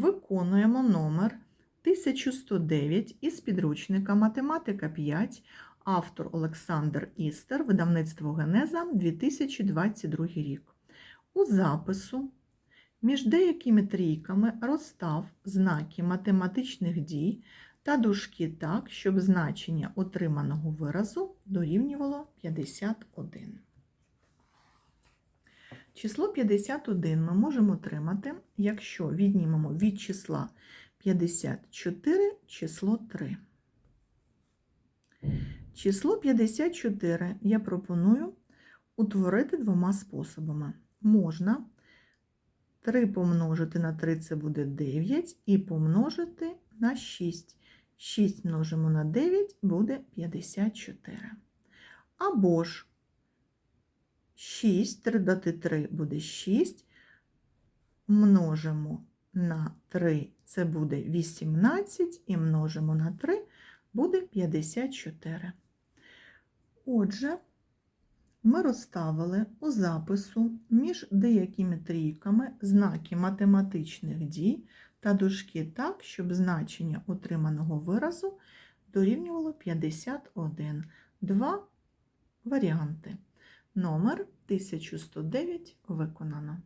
Виконуємо номер 1109 із підручника Математика 5, автор Олександр Істер, видавництво Генеза 2022 рік. У запису між деякими трійками розстав знаки математичних дій та дужки так, щоб значення отриманого виразу дорівнювало 51. Число 51 ми можемо отримати, якщо віднімемо від числа 54 число 3. Число 54 я пропоную утворити двома способами. Можна 3 помножити на 3 це буде 9, і помножити на 6. 6 множимо на 9 буде 54. Або ж 6, 3 додати 3 буде 6. Множимо на 3, це буде 18, і множимо на 3 буде 54. Отже, ми розставили у запису між деякими трійками знаки математичних дій та дужки так, щоб значення отриманого виразу дорівнювало 51. Два варіанти. Номер 1109 виконано.